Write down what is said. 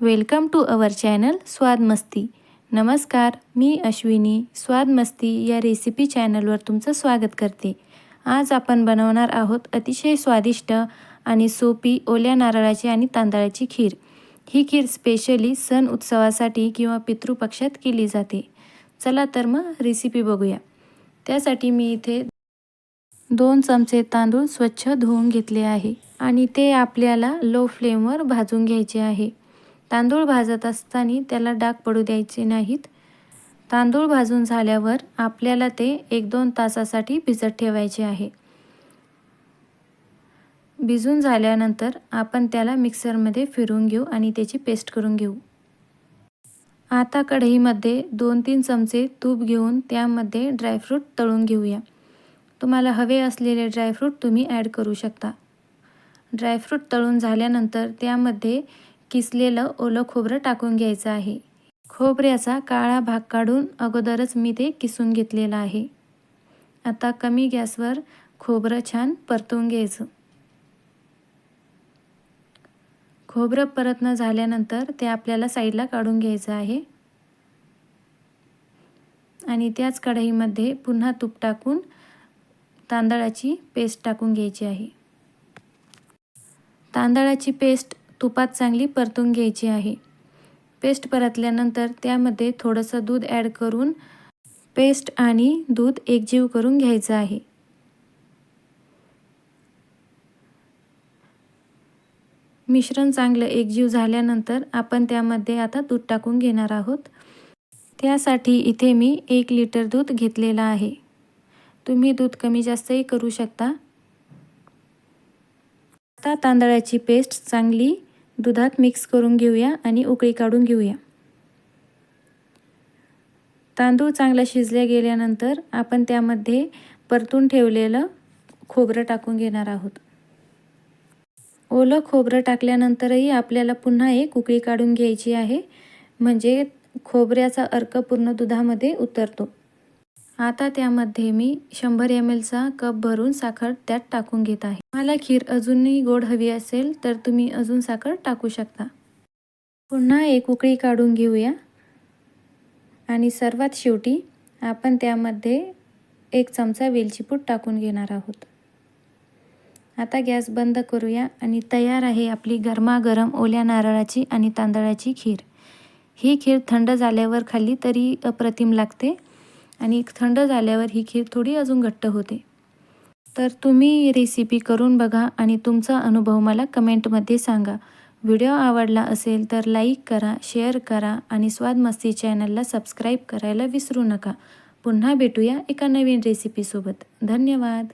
Welcome to our channel स्वाद मस्ती. नमस्कार मी अश्विनी. स्वाद मस्ती या रेसिपी चॅनलवर तुमचं स्वागत करते. आज आपण बनवणार आहोत अतिशय स्वादिष्ट आणि सोपी ओल्या नारळाची आणि तांदळाची खीर. ही खीर स्पेशली सण उत्सवासाठी किंवा पितृपक्षात केली जाते. चला तर मग रेसिपी बघूया. त्यासाठी मी इथे दोन चमचे तांदूळ स्वच्छ धुवून घेतले आहे आणि ते आपल्याला लो फ्लेमवर भाजून घ्यायचे आहे. तांदूळ भाजत असताना त्याला डाग पडू द्यायचे नाहीत. तांदूळ भाजून झाल्यावर आपल्याला ते एक दोन तासासाठी भिजत ठेवायचे आहे. भिजून झाल्यानंतर आपण त्याला मिक्सरमध्ये फिरून घेऊ आणि त्याची पेस्ट करून घेऊ. आता कढईमध्ये दोन तीन चमचे तूप घेऊन त्यामध्ये ड्रायफ्रूट तळून घेऊया. तुम्हाला हवे असलेले ड्रायफ्रूट तुम्ही ॲड करू शकता. ड्रायफ्रूट तळून झाल्यानंतर त्यामध्ये किसलेलं ओलं खोबरं टाकून घ्यायचं आहे. खोबऱ्याचा काळा भाग काढून अगोदरच मी ते किसून घेतलेलं आहे. आता कमी गॅसवर खोबरं छान परतून घ्यायचं. खोबरं परतणं झाल्यानंतर ते आपल्याला साईडला काढून घ्यायचं आहे. आणि त्याच कढईमध्ये पुन्हा तूप टाकून तांदळाची पेस्ट टाकून घ्यायची आहे. तांदळाची पेस्ट तुपात चांगली परतून घ्यायची आहे. पेस्ट परतल्यानंतर त्यामध्ये थोडंसं दूध ॲड करून पेस्ट आणि दूध एकजीव करून घ्यायचं आहे. मिश्रण चांगलं एकजीव झाल्यानंतर आपण त्यामध्ये आता दूध टाकून घेणार आहोत. त्यासाठी इथे मी एक लिटर दूध घेतलेलं आहे. तुम्ही दूध कमी जास्तही करू शकता. आता तांदळाची पेस्ट चांगली दुधात मिक्स करून घेऊया आणि उकळी काढून घेऊया. तांदूळ चांगला शिजल्या गेल्यानंतर आपण त्यामध्ये परतून ठेवलेलं खोबरं टाकून घेणार आहोत. ओलं खोबरं टाकल्यानंतरही आपल्याला पुन्हा एक उकळी काढून घ्यायची आहे. म्हणजे खोबऱ्याचा अर्क पूर्ण दुधामध्ये उतरतो. आता त्यामध्ये मी शंभर एम एलचा कप भरून साखर त्यात टाकून घेत आहे. मला खीर अजूनही गोड हवी असेल तर तुम्ही अजून साखर टाकू शकता. पुन्हा एक उकळी काढून घेऊया. आणि सर्वात शेवटी आपण त्यामध्ये एक चमचा वेलचीपूट टाकून घेणार आहोत. आता गॅस बंद करूया आणि तयार आहे आपली गरमागरम ओल्या नारळाची आणि तांदळाची खीर. ही खीर थंड झाल्यावर खाल्ली तरी अप्रतिम लागते. आणि थंड झाल्यावर ही खीर थोडी अजून घट्ट होते. तर तुम्ही रेसिपी करून बघा आणि तुमचा अनुभव मला कमेंटमध्ये सांगा. व्हिडिओ आवडला असेल तर लाईक करा शेअर करा आणि स्वाद मस्ती चॅनलला सबस्क्राईब करायला विसरू नका. पुन्हा भेटूया एका नवीन रेसिपीसोबत धन्यवाद.